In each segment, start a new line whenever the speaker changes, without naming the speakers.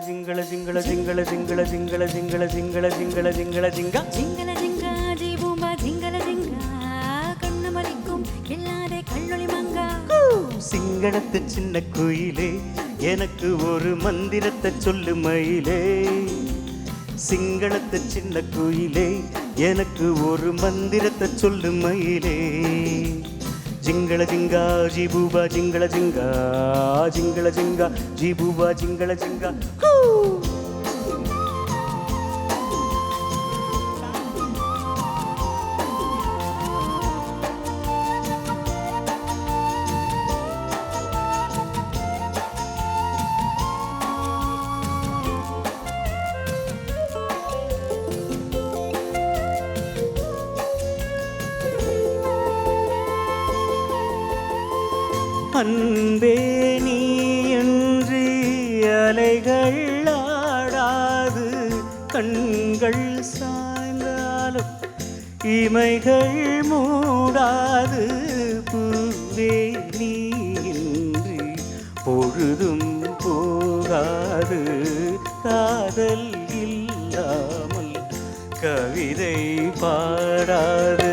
சிங்கள சிங்கள சிங்கள சிங்கள சிங்கள சிங்கள சிங்கள சிங்கள சிங்கள
சிங்க சிங்கள சிங்க ஜீபூம்பா சிங்கள சிங்க கண்ணு மறிக்கும் இல்லாத கல்லொளி மங்கா
சிங்களத்து சின்ன குயிலே எனக்கு ஒரு மந்திரத்தை சொல்லு மயிலே சிங்களத்து சின்ன குயிலே எனக்கு ஒரு மந்திரத்தை சொல்லு மயிலே ಜಿಂಗಳ ಜಿಂಗ ಜಿಬೂಬ ಜಿಂಗಳ ಜಿಂಗ ಜಿಂಗಳ ಜಿಂಗ ಜಿಬೂಬ ಜಿಂಗಳ ಜಿಂಗ ಹೂ அன்பே நீ என்று அலைகள் ஆடாது கண்கள் சாய்ந்தாலும் இமைகள் மூடாது பூவே நீ இன்றி பொழுதும் போகாது காதல் இல்லாமல் கவிதை பாடாது.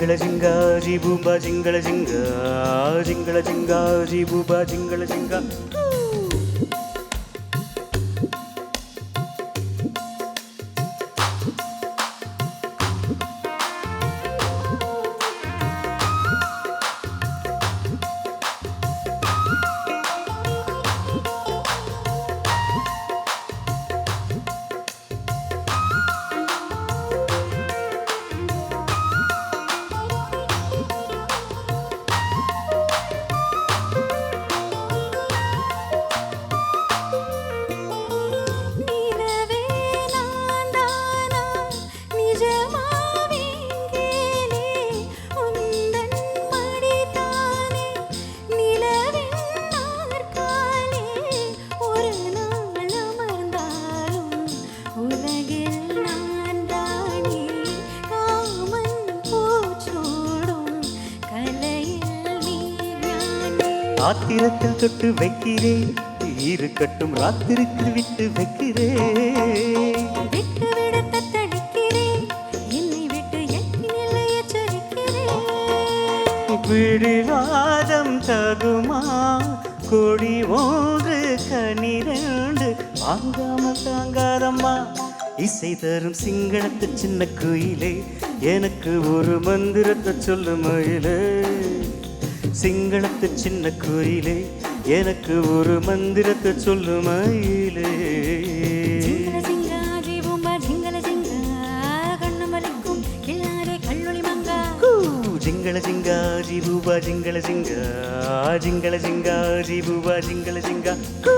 జింగళ జింగా జీబూబా జింగళ జింగా జింగళ జింగా జీబూబా జింగళ జింగా
ஆத்திரத்தில் தொட்டு வைக்கிறேன். இருக்கட்டும் ராத்திரிக்கு விட்டு வைக்கிறேன். பிடிவாதம் தகுமா? கொடி ஒன்று கனிரண்டு வாங்காம தாங்காரம்மா இசை தரும் சிங்களத்து சின்ன குயிலே எனக்கு ஒரு மந்திரத்தை சொல்லு மயிலே. சிங்களத்து சின்ன கோயிலே எனக்கு ஒரு மந்திரத்தை சொல்லு மயிலே. ஜிங்கள ஜிங்கா ஜிபூபா ஜிங்கள ஜிங்கா ஜிங்கள ஜிங்கா ஜிபூபா ஜிங்கள ஜிங்கா கூ.